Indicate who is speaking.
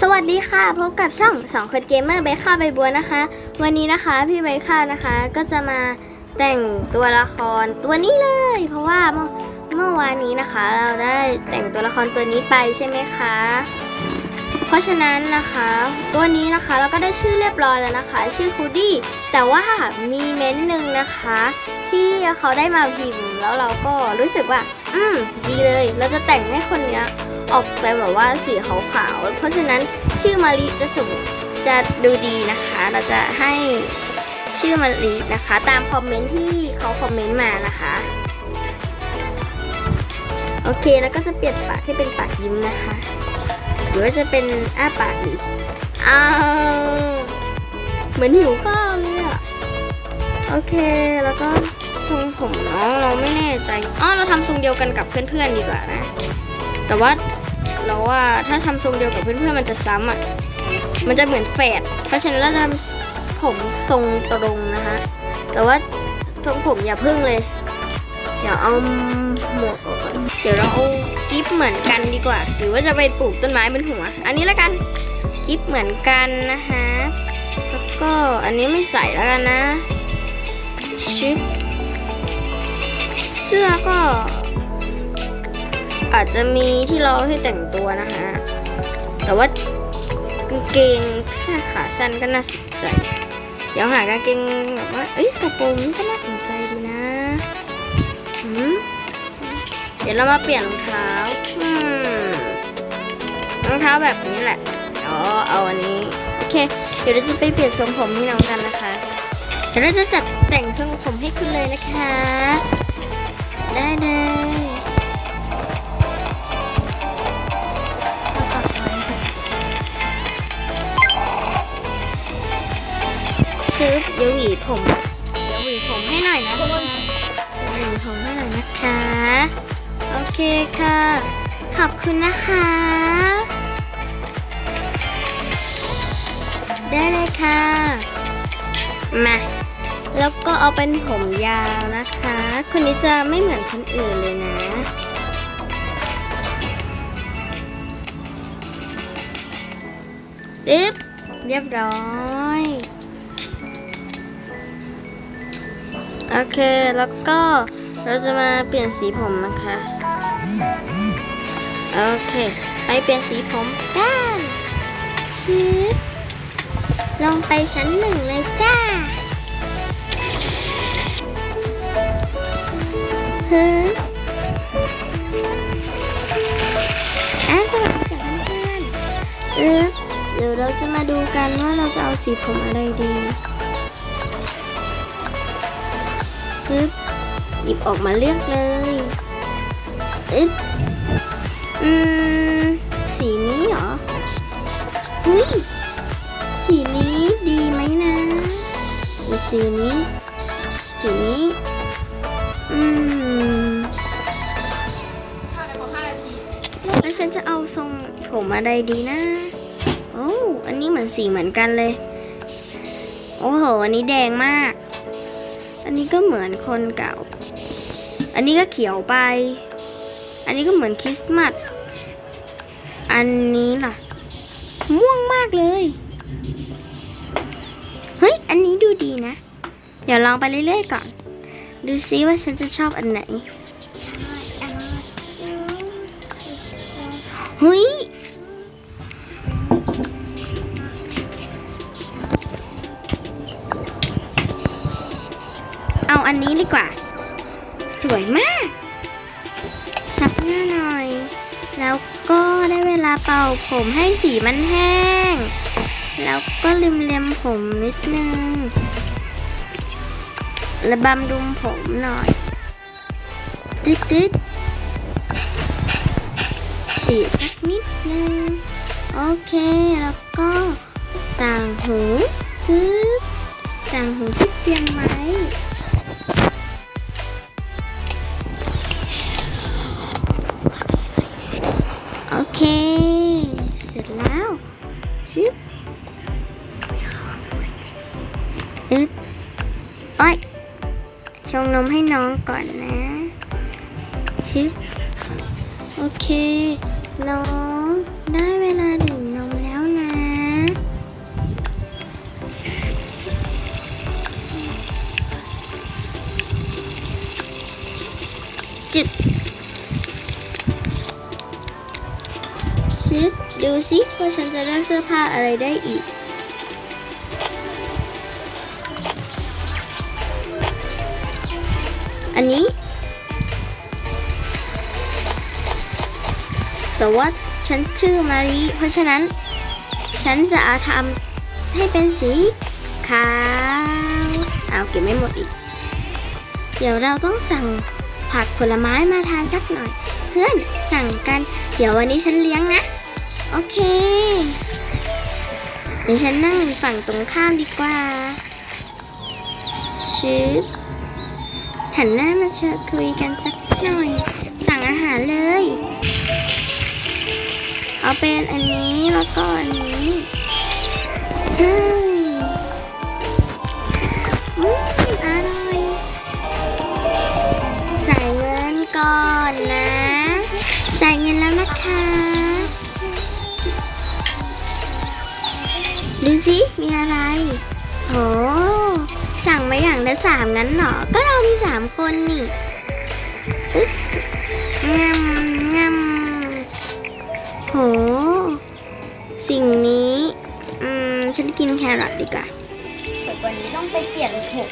Speaker 1: สวัสดีค่ะ พบกับช่องสองคนเกมเมอร์ใบข้าวใบบัวนะคะ วันนี้นะคะพี่ใบข้าวนะคะก็จะมาแต่งตัวละครตัวนี้เลย เพราะว่าเมื่อวานนี้นะคะ เราได้แต่งตัวละครตัวนี้ไปใช่ไหมคะ เพราะฉะนั้นนะคะ ตัวนี้นะคะเราก็ได้ชื่อเรียบร้อยแล้วนะคะ ชื่อคูดี้แต่ว่ามีเม้นหนึ่งนะคะ ที่เขาได้มาพิมพ์แล้วเราก็รู้สึกว่า อืมดีเลย เราจะแต่งให้คนเนี้ย ออกไปแบบว่าสีขาวๆ เพราะฉะนั้นชื่อมาริจะสมจะดูดีนะคะ เราจะให้ชื่อมารินะคะ ตามคอมเมนต์ที่เขาคอมเมนต์มานะคะ โอเคแล้วก็จะเปลี่ยนปากให้เป็นปากยิ้มนะคะ หรือว่าจะเป็นอ้าปากดีอ้าวเหมือนหิวข้าวเลยอะโอเคแล้วก็ทรงผมน้องเราไม่แน่ใจ อ๋อ เราทำทรงเดียวกันกับเพื่อนๆดีกว่านะ แต่ว่า เราว่าถ้าทำทรงเดียวกับเพื่อนๆมันจะซ้ำอะ มันจะเหมือนแฝด เพราะฉะนั้นเราจะทำผมทรงตรงนะคะแต่ว่าทรงผมอย่าพึ่งเลยเดี๋ยวเอาหมวกออกก่อน เดี๋ยวเราเอากิฟเหมือนกันดีกว่า หรือว่าจะไปปลูกต้นไม้บนหัว อันนี้แล้วกันกิฟเหมือนกันนะคะแล้วก็อันนี้ไม่ใส่แล้วกันนะชิปเสื้อก็ อาจจะมีที่เราให้แต่งตัวนะคะ แต่ว่ากางเกงสื้อขาสั้นก็น่าสนใจ เดี๋ยวหากางเกงแบบว่าเอ้ยกระโปรงนี่ก็น่าสนใจดีนะเดี๋ยวเรามาเปลี่ยนรองเท้าอืมรองเท้าแบบนี้แหละเดี๋ยวเอาอันนี้โอเค เดี๋ยวเราจะไปเปลี่ยนทรงผมให้น้องกันนะคะเดี๋ยวเราจะจัดแต่งทรงผมให้คุณเลยนะคะ ได้เลย ชืบเดี๋ยวหวีผมเดี๋ยวหวีผมให้หน่อยนะทุกคนเดี๋ยวหวีผมให้หน่อยนะคะ โอเคค่ะ ขอบคุณนะคะ ได้เลยค่ะ มา แล้วก็เอาเป็นผมยาวนะคะ คนนี้จะไม่เหมือนคนอื่นเลยนะอึ๊บเรียบร้อย โอเคแล้วก็เราจะมาเปลี่ยนสีผมนะคะโอเค ไปเปลี่ยนสีผมกันชิดลงไปชั้นหนึ่งเลยจ้าฮ้ยอะสวัสดีจ้ะเพื่อนๆเออเดี๋ยวเราจะมาดูกันว่าเราจะเอาสีผมอะไรดี ปึ๊บหยิบออกมาเลือกเลยอึ๊บอืมสีนี้เหรอเฮ้ยสีนี้ดีไหมนะหรือสีนี้ สีนี้ อืมแล้วฉันจะเอาทรงผมอะไรดีนะ โอ้ อันนี้เหมือนสีเหมือนกันเลย โอ้โห อันนี้แดงมาก อันนี้ก็เหมือนคนเก่า อันนี้ก็เขียวไป อันนี้ก็เหมือนคริสต์มาส อันนี้ล่ะ ม่วงมากเลย เฮ้ย อันนี้ดูดีนะ เดี๋ยวลองไปเรื่อยๆก่อน ดูซิว่าฉันจะชอบอันไหนเฮ้ย ดีกว่า สวยมากซับหน้าหน่อย แล้วก็ได้เวลาเป่าผมให้สีมันแห้ง แล้วก็ริมเล็มผมนิดนึงระบำดุมผมหน่อยตึ๊ดๆสีสักนิดนึง โอเค แล้วก็ต่างหูปึ๊บต่างหูที่เตรียมไว้ ชิบอึดอ้อยชงนมให้น้องก่อนนะชิบโอเค น้อง ชิด ดูสิว่าฉันจะได้เสื้อผ้าอะไรได้อีก อันนี้ แต่ว่าฉันชื่อมารีเพราะฉะนั้น ฉันจะอาทำให้เป็นสีขาวเอาเก็บไม่หมดอีก เดี๋ยวเราต้องสั่งผักผลไม้มาทานสักหน่อย เพื่อนสั่งกัน เดี๋ยววันนี้ฉันเลี้ยงนะ อเคเดี๋ยวฉันนั่งฝั่งตรงข้ามดีกว่าชืบหันหน้ามาเชิญคุยกันสักหน่อย สั่งอาหารเลย เอาเป็นอันนี้แล้วก็อันนี้อืมอืมอร่อยจ่ายเงินก่อนนะจ่ายเงินแล้วนะคะ ดูสิมีอะไรโหสั่งมาอย่างละสามงั้นเหรอ ก็เรามีสามคนนี่อึ๊บงำงำโห สิ่งนี้ อืม ฉันกินแครอทดีกว่าวันนี้ต้องไปเปลี่ยนผม